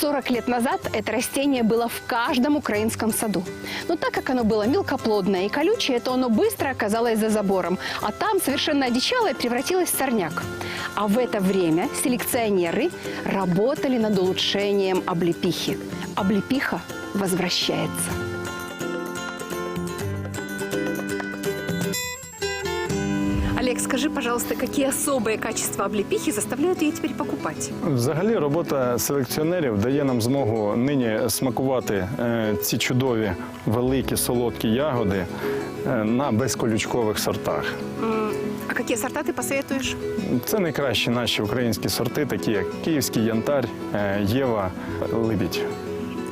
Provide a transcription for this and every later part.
40 лет назад это растение было в каждом украинском саду. Но так как оно было мелкоплодное и колючее, то оно быстро оказалось за забором, а там совершенно одичало и превратилось в сорняк. А в это время селекционеры работали над улучшением облепихи. Облепиха возвращается. Олег, скажи, пожалуйста, какие особые качества облепихи заставляют ее теперь покупать? Взагалі, робота селекціонерів дає нам змогу нині смакувати е, ці чудові великі солодкі ягоди е, на безколючкових сортах. А какие сорта ты посоветуешь? Це найкращі наші українські сорти, такі як київський янтарь, е, Єва, Либідь.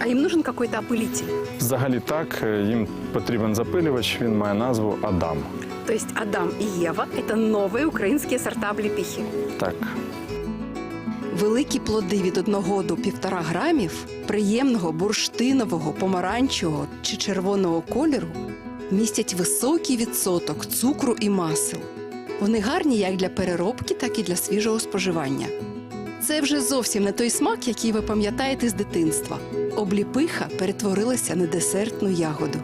А им нужен какой-то опылитель? Взагалі так, е, їм потрібен запилювач, він має назву Адам. То есть Адам и Ева – это новые украинские сорта облепихи. Так. Великі плоди від 1 до 1,5 грамів приємного бурштинового, помаранчевого чи червоного кольору містять високий відсоток цукру і масел. Вони гарні як для переробки, так і для свіжого споживання. Це вже зовсім не той смак, який ви пам'ятаєте з дитинства. Обліпиха перетворилася на десертну ягоду.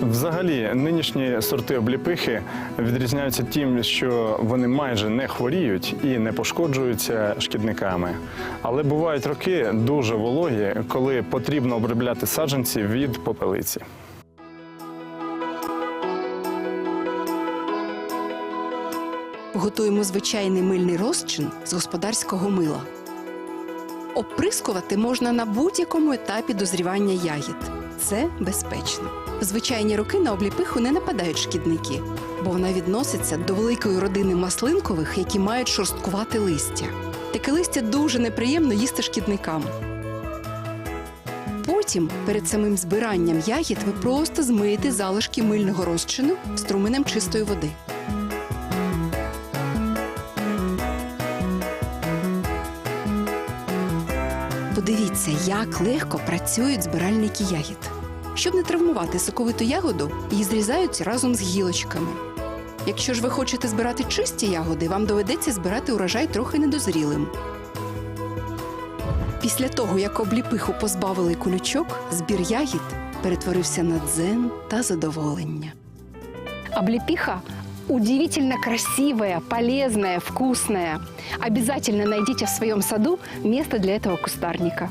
Взагалі, нинішні сорти обліпихи відрізняються тим, що вони майже не хворіють і не пошкоджуються шкідниками. Але бувають роки дуже вологі, коли потрібно обробляти саджанці від попелиці. Готуємо звичайний мильний розчин з господарського мила. Оприскувати можна на будь-якому етапі дозрівання ягід. Це безпечно. Звичайні роки на обліпиху не нападають шкідники, бо вона відноситься до великої родини маслинкових, які мають шорсткувати листя. Таке листя дуже неприємно їсти шкідникам. Потім, перед самим збиранням ягід, ви просто змиєте залишки мильного розчину струменем чистої води. Подивіться, як легко працюють збиральники ягід. Щоб не травмувати соковиту ягоду, її зрізають разом з гілочками. Якщо ж ви хочете збирати чисті ягоди, вам доведеться збирати урожай трохи недозрілим. Після того, як обліпиху позбавили колючок, збір ягід перетворився на дзен та задоволення. Облепиха удивительно красивая, полезная, вкусная. Обязательно найдите в своем саду место для этого кустарника.